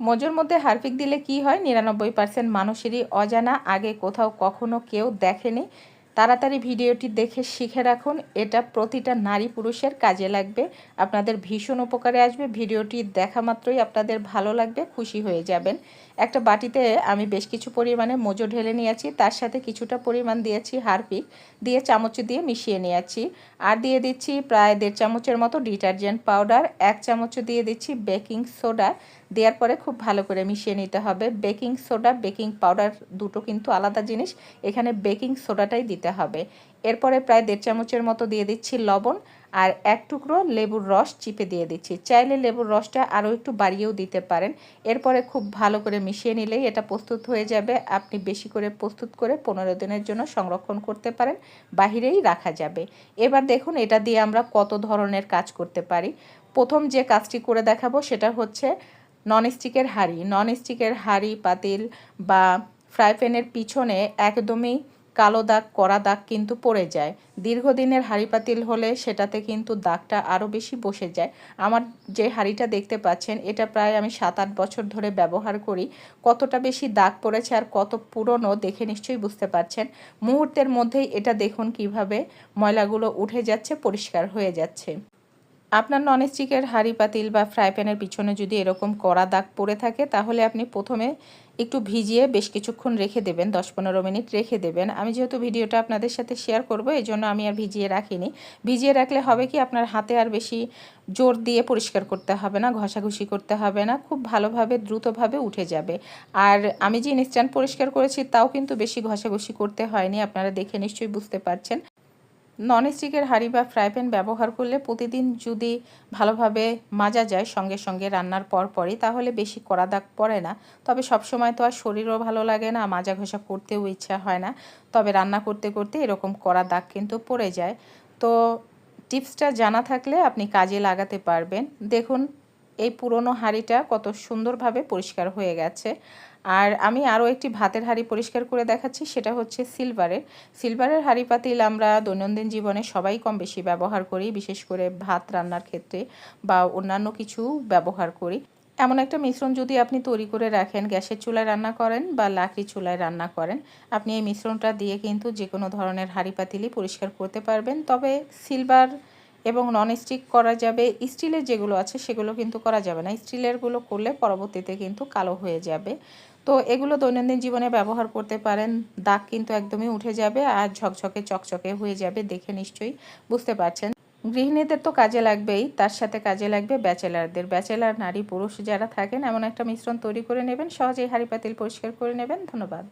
মজুর মধ্যে হারফিক দিলে কি হয়? নিরানব্বই পার্সেন্ট মানুষেরই অজানা। আগে কোথাও কখনো কেউ দেখেনি। তাড়াতাড়ি ভিডিওটি দেখে শিখে রাখুন। এটা প্রতিটা নারী পুরুষের কাজে লাগবে। আপনাদের ভীষণ উপকারে আসবে। ভিডিওটি দেখা মাত্রই আপনাদের ভালো লাগবে, খুশি হয়ে যাবেন। একটা বাটিতে আমি বেশ কিছু পরিমাণে মোজো ঢেলে নিয়েছি। তার সাথে কিছুটা পরিমাণ দিয়েছি হারপিক। দিয়ে চামচ দিয়ে মিশিয়ে নিয়েছি। আর দিয়ে দিচ্ছি প্রায় দেড় চামচের মতো ডিটারজেন্ট পাউডার। এক চামচ দিয়ে দিচ্ছি বেকিং সোডা। দেওয়ার পরে খুব ভালো করে মিশিয়ে নিতে হবে। বেকিং সোডা, বেকিং পাউডার দুটো কিন্তু আলাদা জিনিস। এখানে বেকিং সোডাটাই দিতে হবে। এরপরে প্রায় দেড় চামচের মতো দিয়ে দিচ্ছি লবণ আর এক টুকরো লেবুর রস চিপে দিয়ে দিচ্ছি। চাইলে লেবুর রসটা আরও একটু বাড়িয়েও দিতে পারেন। এরপরে খুব ভালো করে মিশিয়ে নিলেই এটা প্রস্তুত হয়ে যাবে। আপনি বেশি করে প্রস্তুত করে পনেরো দিনের জন্য সংরক্ষণ করতে পারেন, বাহিরেই রাখা যাবে। এবার দেখুন এটা দিয়ে আমরা কত ধরনের কাজ করতে পারি। প্রথম যে কাজটি করে দেখাবো সেটা হচ্ছে ননস্টিকের হাঁড়ি। ননস্টিকের হাঁড়ি, পাতিল বা ফ্রাই প্যানের পিছনে একদমই কালো দাগ, কড়া দাগ কিন্তু পড়ে যায়। দীর্ঘদিনের হাঁড়ি পাতিল হলে সেটাতে কিন্তু দাগটা আরও বেশি বসে যায়। আমার যে হাঁড়িটা দেখতে পাচ্ছেন, এটা প্রায় আমি সাত আট বছর ধরে ব্যবহার করি। কতটা বেশি দাগ পড়েছে আর কত পুরনো দেখে নিশ্চয়ই বুঝতে পারছেন। মুহূর্তের মধ্যেই এটা দেখুন কীভাবে ময়লাগুলো উঠে যাচ্ছে, পরিষ্কার হয়ে যাচ্ছে। আপনার ননস্টিকের হাঁড়ি পাতিল বা ফ্রাই প্যানের পিছনে যদি এরকম কড়া দাগ পড়ে থাকে, তাহলে আপনি প্রথমে একটু ভিজিয়ে বেশ কিছুক্ষণ রেখে দেবেন দশ পনেরো মিনিট রেখে দেবেন। আমি যেহেতু ভিডিওটা আপনাদের সাথে শেয়ার করব এই জন্য আমি আর ভিজিয়ে রাখিনি। ভিজিয়ে রাখলে হবে কি, আপনার হাতে আর বেশি জোর দিয়ে পরিষ্কার করতে হবে না, ঘষাঘষি করতে হবে না, খুব ভালোভাবে, দ্রুতভাবে উঠে যাবে। আর আমি যে ইনস্ট্যান্ট পরিষ্কার করেছি, তাও কিন্তু বেশি ঘষাঘষি করতে হয়নি, আপনারা দেখে নিশ্চয়ই বুঝতে পারছেন। ননস্টিকের হাঁড়ি বা ফ্রাই প্যান ব্যবহার করলে প্রতিদিন যদি ভালোভাবে মাজা যায় সঙ্গে সঙ্গে রান্নার পর পরই, তাহলে বেশি কড়া দাগ পড়ে না। তবে সব সময় তো আর শরীরও ভালো লাগে না, মাজা ঘষা করতেও ইচ্ছা হয় না। তবে রান্না করতে করতে এরকম কড়া দাগ কিন্তু পড়ে যায়। তো টিপসটা জানা থাকলে আপনি কাজে লাগাতে পারবেন। দেখুন এই পুরনো হাঁড়িটা কত সুন্দরভাবে পরিষ্কার হয়ে গেছে। আর আমি আরও একটি ভাতের হাঁড়ি পরিষ্কার করে দেখাচ্ছি, সেটা হচ্ছে সিলভারের। সিলভারের হাঁড়ি পাতিল আমরা দৈনন্দিন জীবনে সবাই কম বেশি ব্যবহার করি, বিশেষ করে ভাত রান্নার ক্ষেত্রে বা অন্যান্য কিছু ব্যবহার করি। এমন একটা মিশ্রণ যদি আপনি তৈরি করে রাখেন, গ্যাসের চুলায় রান্না করেন বা লাকড়ি চুলায় রান্না করেন, আপনি এই মিশ্রণটা দিয়ে কিন্তু যে কোনো ধরনের হাঁড়ি পাতিলই পরিষ্কার করতে পারবেন। তবে সিলভার এবং নন স্টিক করা যাবে। স্টিলের যেগুলো আছে সেগুলো কিন্তু করা যাবে না। স্টিলেরগুলো করলে পরবর্তীতে কিন্তু কালো হয়ে যাবে। তো এগুলো দৈনন্দিন জীবনে ব্যবহার করতে পারেন। দাগ কিন্তু একদমই উঠে যাবে আর ঝকঝকে চকচকে হয়ে যাবে দেখে নিশ্চয়ই বুঝতে পারছেন। গৃহিণীদের তো কাজে লাগবেই, তার সাথে কাজে লাগবে ব্যাচেলারদের। ব্যাচেলার, নারী, পুরুষ যারা থাকেন, এমন একটা মিশ্রণ তৈরি করে নেবেন, সহজেই হাঁড়ি পাতিল পরিষ্কার করে নেবেন। ধন্যবাদ।